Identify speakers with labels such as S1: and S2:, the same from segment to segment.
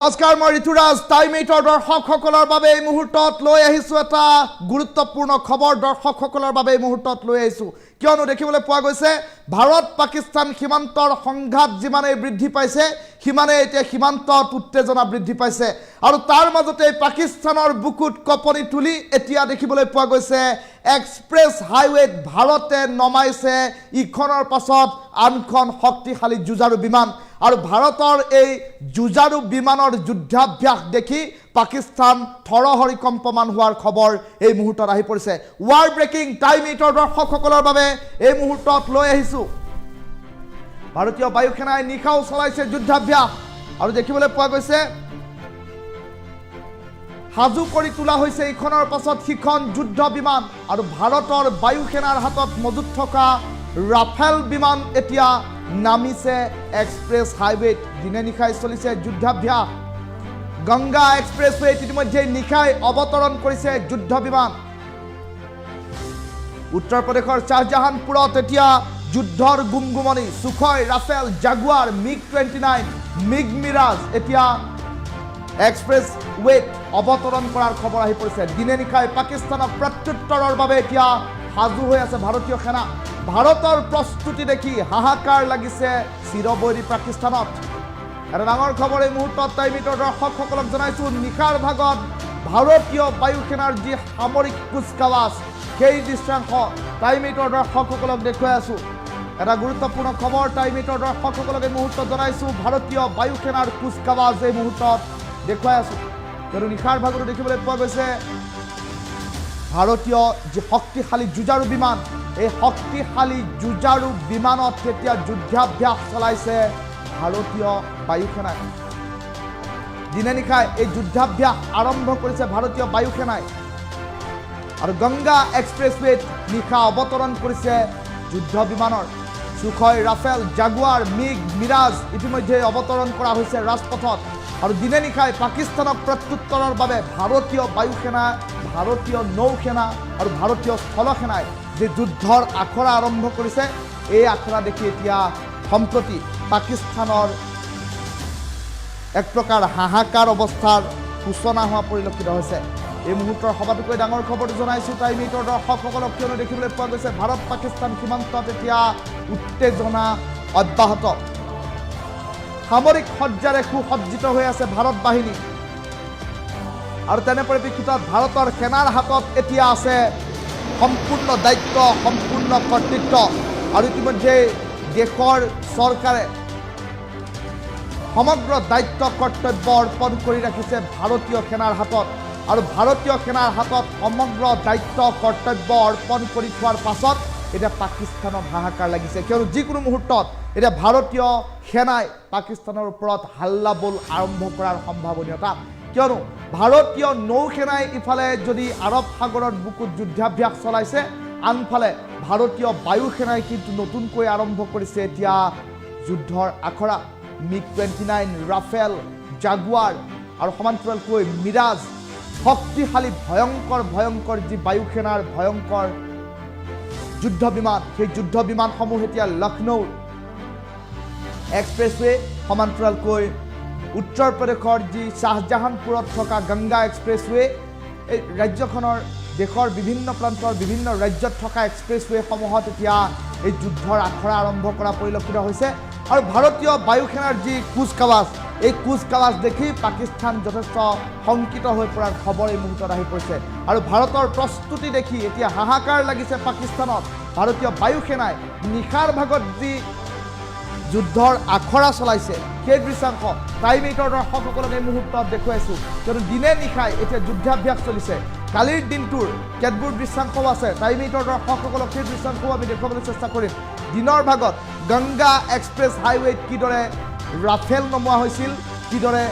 S1: নমস্কাৰ, মই ঋতুৰাজ। টাইম এইটৰ দৰ্শকসকলৰ বাবে এই মুহূৰ্তত লৈ আহিছোঁ এটা গুৰুত্বপূৰ্ণ খবৰ। দৰ্শকসকলৰ বাবে এই মুহূৰ্তত লৈ আহিছোঁ। কিয়নো দেখিবলৈ পোৱা গৈছে, ভাৰত পাকিস্তান সীমান্তৰ সংঘাত যিমানেই বৃদ্ধি পাইছে, সিমানেই এতিয়া সীমান্তত উত্তেজনা বৃদ্ধি পাইছে। আৰু তাৰ মাজতে পাকিস্তানৰ বুকুত কঁপনি তুলি এতিয়া দেখিবলৈ পোৱা গৈছে, এক্সপ্ৰেছ হাইৱেত ভাৰতে নমাইছে ইখনৰ পাছত আনখন শক্তিশালী যুঁজাৰু বিমান। আৰু ভাৰতৰ এই যুঁজাৰু বিমানৰ যুদ্ধাভ্যাস দেখি পাকিস্তান থৰহৰি কম্পমান হোৱাৰ খবৰ এই মুহূৰ্তত আহি পৰিছে। ৱাৰ ব্ৰেকিং টাইম এইটৰ দৰ্শকসকলৰ বাবে এই মুহূৰ্তত লৈ আহিছোঁ। ভাৰতীয় বায়ু সেনাই নিশাও চলাইছে যুদ্ধাভ্যাস আৰু দেখিবলৈ পোৱা গৈছে, সাজু কৰি তোলা হৈছে ইখনৰ পাছত সিখন যুদ্ধ বিমান আৰু ভাৰতৰ বায়ু সেনাৰ হাতত মজুত থকা ৰাফেল বিমান এতিয়া নামিছে এক্সপ্ৰেছ হাইৱেত দিনে নিশাই চলিছে যুদ্ধাভ্যাস। গংগা এক্সপ্ৰেছৱেত ইতিমধ্যে নিশাই অৱতৰণ কৰিছে যুদ্ধ বিমান। উত্তৰ প্ৰদেশৰ শ্বাহজাহানপুৰত এতিয়া যুদ্ধৰ গুমগুমনি Sukhoi Rafale, Jaguar, MiG twenty nine, MiG Mirage. এতিয়া এক্সপ্ৰেছ ৱেত অৱতৰণ কৰাৰ খবৰ আহি পৰিছে। দিনে নিশাই পাকিস্তানক প্ৰত্যুত্তৰৰ বাবে এতিয়া সাজু হৈ আছে ভাৰতীয় সেনা। ভাৰতৰ প্ৰস্তুতি দেখি হাহাকাৰ লাগিছে চিৰবৈৰী পাকিস্তানত। এটা ডাঙৰ খবৰ এই মুহূৰ্তত টাইমিটৰ দৰ্শকসকলক জনাইছোঁ, নিশাৰ ভাগত ভাৰতীয় বায়ু সেনাৰ যি সামৰিক কুচকাৱাজ, সেই দৃশ্যাংশ টাইমিটৰ দৰ্শকসকলক দেখুৱাই আছোঁ। এটা গুৰুত্বপূৰ্ণ খবৰ টাইমিটৰ দৰ্শকসকলক এই মুহূৰ্তত জনাইছোঁ, ভাৰতীয় বায়ু সেনাৰ কুচকাৱাজ এই মুহূৰ্তত দেখুৱাই আছোঁ। কিয়নো নিশাৰ ভাগতো দেখিবলৈ পোৱা গৈছে, ভাৰতীয় যি শক্তিশালী যুঁজাৰু বিমান এই শক্তিশালী যুঁজাৰু বিমানত তেতিয়া যুদ্ধাভ্যাস চলাইছে, ভাৰতীয় বায়ু সেনাই দিনে নিশাই এই যুদ্ধাভ্যাস আৰম্ভ কৰিছে ভাৰতীয় বায়ু সেনাই আৰু গংগা এক্সপ্ৰেছৱেত নিশা অৱতৰণ কৰিছে যুদ্ধ বিমানৰ। Sukhoi Rafale, Jaguar, MiG, Mirage ইতিমধ্যে অৱতৰণ কৰা হৈছে ৰাজপথত। আৰু দিনে নিশাই পাকিস্তানক প্ৰত্যুত্তৰৰ বাবে ভাৰতীয় বায়ু সেনা ভাৰতীয় নৌ সেনা আৰু ভাৰতীয় স্থল সেনাই যি যুদ্ধৰ আখৰা আৰম্ভ কৰিছে, এই আখৰা দেখি এতিয়া সম্প্ৰতি পাকিস্তানৰ এক প্ৰকাৰ হাহাকাৰ অৱস্থাৰ সূচনা হোৱা পৰিলক্ষিত হৈছে। এই মুহূৰ্তৰ সবাতোকৈ ডাঙৰ খবৰটো জনাইছোঁ। টাইম এইটৰ দৰ্শকসকলক কিয়নো দেখিবলৈ পোৱা গৈছে ভাৰত পাকিস্তান সীমান্তত এতিয়া উত্তেজনা অব্যাহত। সামৰিক সজ্জাৰে সুসজ্জিত হৈ আছে ভাৰত বাহিনী। আৰু তেনে পৰিপ্ৰেক্ষিতত ভাৰতৰ সেনাৰ হাতত এতিয়া আছে সম্পূৰ্ণ দায়িত্ব সম্পূৰ্ণ কৰ্তৃত্ব আৰু ইতিমধ্যে দেশৰ চৰকাৰে সমগ্ৰ দায়িত্ব, কৰ্তব্য অৰ্পণ কৰি ৰাখিছে ভাৰতীয় সেনাৰ হাতত। আৰু ভাৰতীয় সেনাৰ হাতত সমগ্ৰ দায়িত্ব, কৰ্তব্য অৰ্পণ কৰি থোৱাৰ পাছত এতিয়া পাকিস্তানত হাহাকাৰ লাগিছে। কিয়নো যিকোনো মুহূৰ্তত এতিয়া ভাৰতীয় সেনাই পাকিস্তানৰ ওপৰত হাল্লা বোল আৰম্ভ কৰাৰ সম্ভাৱনীয়তা কিয়নো ভাৰতীয় নৌ সেনাই ইফালে যদি আৰৱ সাগৰত বুকুত যুদ্ধাভ্যাস চলাইছে, আনফালে ভাৰতীয় বায়ু সেনাই কিন্তু নতুনকৈ আৰম্ভ কৰিছে এতিয়া যুদ্ধৰ আখৰা? MiG twenty nine, Rafale, Jaguar আৰু সমান্তৰালকৈ মিৰাজ, শক্তিশালী, ভয়ংকৰ ভয়ংকৰ যি বায়ু সেনাৰ ভয়ংকৰ যুদ্ধ বিমান সেই যুদ্ধ বিমানসমূহ এতিয়া লক্ষ্ণৌৰ এক্সপ্ৰেছৱে সমান্তৰালকৈ উত্তৰ প্ৰদেশৰ যি শ্বাহজাহানপুৰত থকা গংগা এক্সপ্ৰেছৱে, এই ৰাজ্যখনৰ দেশৰ বিভিন্ন প্ৰান্তৰ বিভিন্ন ৰাজ্যত থকা এক্সপ্ৰেছৱেসমূহত এতিয়া এই যুদ্ধৰ আখৰা আৰম্ভ কৰা পৰিলক্ষিত হৈছে। আৰু ভাৰতীয় বায়ু সেনাৰ যি কুচকাৱাজ, এই কুচকাৱাজ দেখি পাকিস্তান যথেষ্ট শংকিত হৈ পৰাৰ খবৰ এই মুহূৰ্তত আহি পৰিছে। আৰু ভাৰতৰ প্ৰস্তুতি দেখি এতিয়া হাহাকাৰ লাগিছে পাকিস্তানত। ভাৰতীয় বায়ু সেনাই নিশাৰ ভাগত যি যুদ্ধৰ আখৰা চলাইছে। সেই দৃশ্যাংশ টাইম এইটৰ দৰ্শকসকলক এই মুহূৰ্তত দেখুৱাইছোঁ। কিয়নো দিনে নিশাই এতিয়া যুদ্ধাভ্যাস চলিছে। কালিৰ দিনটোৰ কেতবোৰ দৃশ্যাংশও আছে। টাইম এইটৰ দৰ্শকসকলক সেই দৃশ্যাংশও আমি দেখুৱাবলৈ চেষ্টা কৰিম। দিনৰ ভাগত গংগা এক্সপ্ৰেছ হাইৱেত কিদৰে ৰাফেল নমোৱা হৈছিল, কিদৰে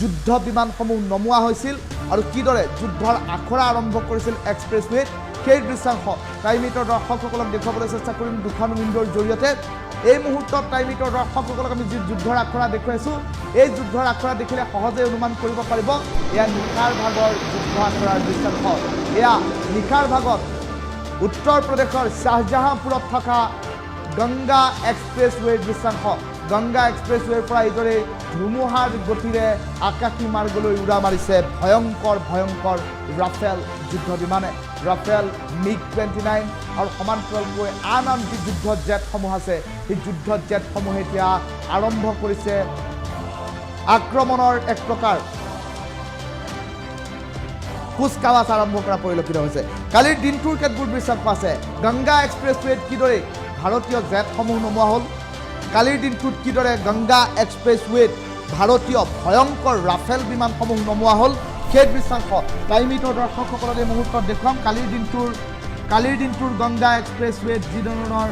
S1: যুদ্ধ বিমানসমূহ নমোৱা হৈছিল আৰু কিদৰে যুদ্ধৰ আখৰা আৰম্ভ কৰিছিল এক্সপ্ৰেছৱেত সেই দৃশ্যাংশ টাইমিটৰ দৰ্শকসকলক দেখুৱাবলৈ চেষ্টা কৰিম দুখন উইণ্ডৰ জৰিয়তে। এই মুহূৰ্তত টাইমিটৰ দৰ্শকসকলক আমি যি যুদ্ধৰ আখৰা দেখুৱাইছোঁ, এই যুদ্ধৰ আখৰা দেখিলে সহজে অনুমান কৰিব পাৰিব, এয়া নিশাৰ ভাগৰ যুদ্ধ আখৰাৰ দৃশ্যাংশ। এয়া নিশাৰ ভাগত উত্তৰ প্ৰদেশৰ শ্বাহজাহানপুৰত থকা গংগা এক্সপ্ৰেছৱেৰ দৃশ্যাংশ। গংগা এক্সপ্ৰেছৱেৰ পৰা এইদৰে ধুমুহাৰ গতিৰে আকাশী মাৰ্গলৈ উৰা মাৰিছে ভয়ংকৰ ভয়ংকৰ ৰাফেল যুদ্ধ বিমানে। ৰাফেল মিগ টুৱেণ্টি নাইন আৰু সমান্তৰালকৈ আন আন যি যুদ্ধ জেটসমূহ আছে, সেই যুদ্ধ জেটসমূহে এতিয়া আৰম্ভ কৰিছে আক্ৰমণৰ এক প্ৰকাৰ। কুচকাৱাজ আৰম্ভ কৰা পৰিলক্ষিত হৈছে। কালিৰ দিনটোৰ কেতবোৰ দৃশ্যাংশ আছে গংগা এক্সপ্ৰেছৱেত কিদৰে ভাৰতীয় জেটসমূহ নমোৱা হ'ল কালিৰ দিনটোত কিদৰে গংগা এক্সপ্ৰেছৱেত ভাৰতীয় ভয়ংকৰ ৰাফেল বিমানসমূহ নমোৱা হ'ল সেই দৃশ্যাংশ টাইমিটৰ দৰ্শকসকলক এই মুহূৰ্তত দেখুৱাম। কালিৰ দিনটোৰ কালিৰ দিনটোৰ গংগা এক্সপ্ৰেছৱেত যি ধৰণৰ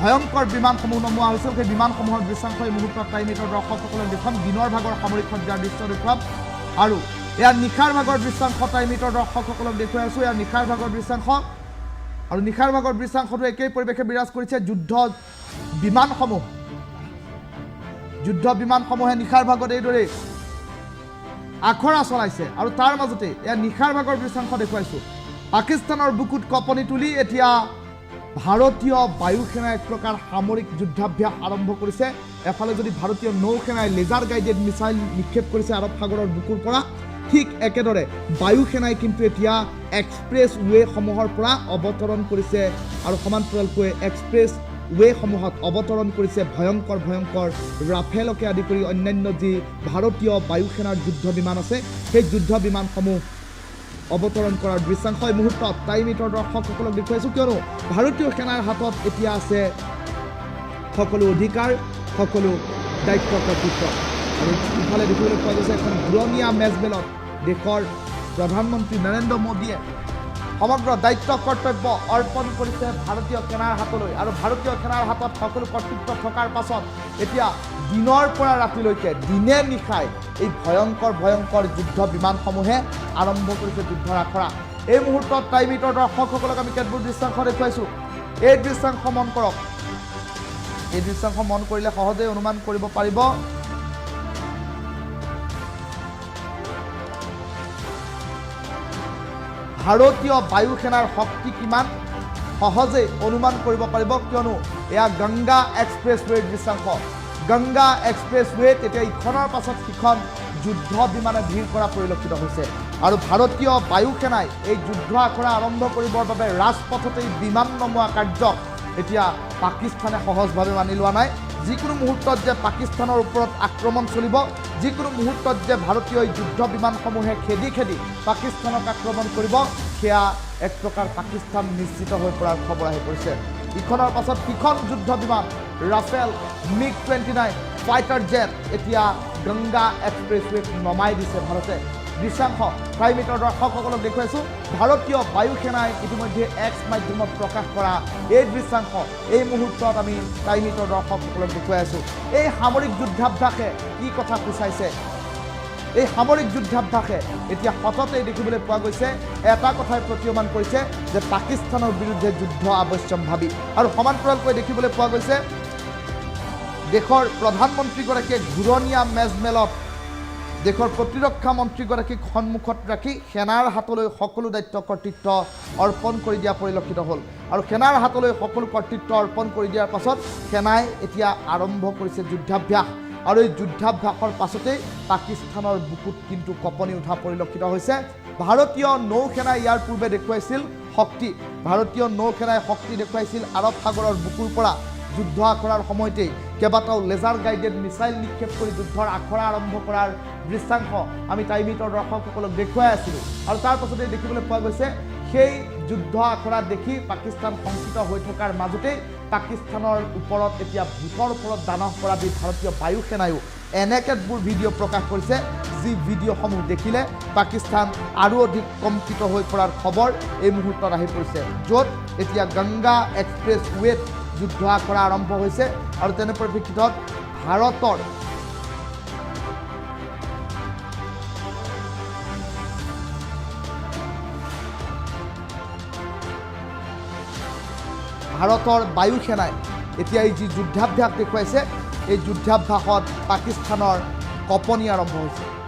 S1: ভয়ংকৰ বিমানসমূহ নমোৱা হৈছিল সেই বিমানসমূহৰ দৃশ্যাংশ এই মুহূৰ্তত টাইমিটৰ দৰ্শকসকলক দেখুৱাম। দিনৰ ভাগৰ সামৰিক সজ্জাৰ দৃশ্য দেখুৱাম। আৰু ইয়াৰ নিশাৰ ভাগৰ দৃশ্যাংশ টাইমিটৰ দৰ্শকসকলক দেখুৱাই আছোঁ। ইয়াৰ নিশাৰ ভাগৰ দৃশ্যাংশ আৰু নিশাৰ ভাগৰ দৃশ্যাংশটো একেই পৰিৱেশে বিৰাজ কৰিছে। যুদ্ধ বিমানসমূহ যুদ্ধ বিমানসমূহে নিশাৰ ভাগত এইদৰে আখৰা চলাইছে আৰু তাৰ মাজতে এয়া নিশাৰ ভাগৰ দৃশ্যাংশ দেখুৱাইছোঁ। পাকিস্তানৰ বুকুত কঁপনি তুলি এতিয়া ভাৰতীয় বায়ু সেনাই এক প্ৰকাৰ সামৰিক যুদ্ধাভ্যাস আৰম্ভ কৰিছে। এফালে যদি ভাৰতীয় নৌ সেনাই লেজাৰ গাইডেড মিছাইল নিক্ষেপ কৰিছে আৰৱ সাগৰৰ বুকুৰ পৰা, ঠিক একেদৰে বায়ু সেনাই কিন্তু এতিয়া এক্সপ্ৰেছ ৱেসমূহৰ পৰা অৱতৰণ কৰিছে আৰু সমান্তৰালকৈ এক্সপ্ৰেছ ৱেসমূহত অৱতৰণ কৰিছে ভয়ংকৰ ভয়ংকৰ ৰাফেলকে আদি কৰি অন্যান্য যি ভাৰতীয় বায়ু সেনাৰ যুদ্ধ বিমান আছে, সেই যুদ্ধ বিমানসমূহ অৱতৰণ কৰাৰ দৃশ্যাংশ এই মুহূৰ্তত। টাইমিটৰ দৰ্শকসকলক দেখুৱাইছোঁ কিয়নো ভাৰতীয় সেনাৰ হাতত এতিয়া আছে সকলো অধিকাৰ, সকলো দায়িত্ব কৰ্তৃত্ব। আৰু ইফালে দেখিবলৈ পোৱা গৈছে এখন ঘূৰণীয়া মেজমেলত দেশৰ প্ৰধানমন্ত্ৰী নৰেন্দ্ৰ মোদীয়ে সমগ্ৰ দায়িত্ব কৰ্তব্য অৰ্পণ কৰিছে ভাৰতীয় সেনাৰ হাতলৈ আৰু ভাৰতীয় সেনাৰ হাতত সকলো কৰ্তৃত্ব থকাৰ পাছত এতিয়া দিনৰ পৰা ৰাতিলৈকে দিনে নিশাই এই ভয়ংকৰ ভয়ংকৰ যুদ্ধ বিমানসমূহে আৰম্ভ কৰিছে যুদ্ধৰ আখৰা এই মুহূৰ্তত টাইমিটৰ দৰ্শকসকলক আমি কেতবোৰ দৃশ্যাংশ দেখুৱাইছোঁ? এই দৃশ্যাংশ মন কৰক। এই দৃশ্যাংশ মন কৰিলে সহজেই অনুমান কৰিব পাৰিব ভাৰতীয় বায়ু সেনাৰ শক্তি কিমান? সহজেই অনুমান কৰিব পাৰিব কিয়নো এয়া গংগা এক্সপ্ৰেছৱেৰ দৃশ্যাংশ। গংগা এক্সপ্ৰেছৱেত এতিয়া ইখনৰ পাছত সিখন যুদ্ধ বিমানে ভিৰ কৰা পৰিলক্ষিত হৈছে। আৰু ভাৰতীয় বায়ু সেনাই এই যুদ্ধ আখৰা আৰম্ভ কৰিবৰ বাবে ৰাজপথতেই বিমান নমোৱা কাৰ্যক এতিয়া পাকিস্তানে সহজভাৱে মানি লোৱা নাই। যিকোনো মুহূৰ্তত যে পাকিস্তানৰ ওপৰত আক্ৰমণ চলিব যিকোনো মুহূৰ্তত যে ভাৰতীয় যুদ্ধ বিমানসমূহে খেদি খেদি পাকিস্তানক আক্ৰমণ কৰিব, সেয়া এক প্ৰকাৰ পাকিস্তান নিশ্চিত হৈ পৰাৰ খবৰ আহি পৰিছে। ইখনৰ পাছত সিখন যুদ্ধ বিমান Rafale MiG twenty nine fighter jet, এতিয়া গংগা এক্সপ্ৰেছৱেত নমাই দিছে ভাৰতে। দৃশ্যাংশ প্ৰাইমিটৰ দৰ্শকসকলক দেখুৱাইছোঁ। ভাৰতীয় বায়ু সেনাই ইতিমধ্যে এক্স মাধ্যমত প্ৰকাশ কৰা এই দৃশ্যাংশ, এই মুহূৰ্তত আমি প্ৰাইমিটৰ দৰ্শকসকলক দেখুৱাই আছোঁ এই সামৰিক যুদ্ধাভ্যাসে কি কথা সূচাইছে এই সামৰিক যুদ্ধাভ্যাসে এতিয়া সততেই দেখিবলৈ পোৱা গৈছে, এটা কথাই প্ৰতীয়মান কৰিছে যে পাকিস্তানৰ বিৰুদ্ধে যুদ্ধ আৱশ্যম্ভাৱী। আৰু সমান্তৰালকৈ দেখিবলৈ পোৱা গৈছে, দেশৰ প্ৰধানমন্ত্ৰীগৰাকীয়ে ঘূৰণীয়া মেজমেলত দেশৰ প্ৰতিৰক্ষা মন্ত্ৰীগৰাকীক সন্মুখত ৰাখি সেনাৰ হাতলৈ সকলো দায়িত্ব, কৰ্তৃত্ব অৰ্পণ কৰি দিয়া পৰিলক্ষিত হ'ল। আৰু সেনাৰ হাতলৈ সকলো কৰ্তৃত্ব অৰ্পণ কৰি দিয়াৰ পাছত সেনাই এতিয়া আৰম্ভ কৰিছে যুদ্ধাভ্যাস। আৰু এই যুদ্ধাভ্যাসৰ পাছতেই পাকিস্তানৰ বুকুত কিন্তু কঁপনি উঠা পৰিলক্ষিত হৈছে। ভাৰতীয় নৌ সেনাই ইয়াৰ পূৰ্বে দেখুৱাইছিল শক্তি। ভাৰতীয় নৌ সেনাই শক্তি দেখুৱাইছিল আৰৱ সাগৰৰ বুকুৰ পৰা। যুদ্ধ আখৰাৰ সময়তেই কেইবাটাও লেজাৰ গাইডেড মিছাইল নিক্ষেপ কৰি যুদ্ধৰ আখৰা আৰম্ভ কৰাৰ দৃশ্যাংশ আমি টাইমিটৰ দৰ্শকসকলক দেখুৱাই আছিলোঁ। আৰু তাৰ পাছতে দেখিবলৈ পোৱা গৈছে, সেই যুদ্ধ আখৰা দেখি পাকিস্তান শংকিত হৈ থকাৰ মাজতেই পাকিস্তানৰ ওপৰত এতিয়া ভোটৰ ওপৰত দানহ কৰা দি ভাৰতীয় বায়ু সেনায়ো এনে কেতবোৰ ভিডিঅ' প্ৰকাশ কৰিছে, যি ভিডিঅ'সমূহ দেখিলে পাকিস্তান আৰু অধিক কম্পিত হৈ পৰাৰ খবৰ এই মুহূৰ্তত আহি পৰিছে, য'ত এতিয়া গংগা এক্সপ্ৰেছ ৱেত যুদ্ধ আখৰা আৰম্ভ হৈছে আৰু তেনে পৰিপ্ৰেক্ষিতত ভাৰতৰ ভাৰতৰ বায়ু সেনাই এতিয়া এই যি যুদ্ধাভ্যাস দেখুৱাইছে, এই যুদ্ধাভ্যাসত পাকিস্তানৰ কঁপনি আৰম্ভ হৈছে।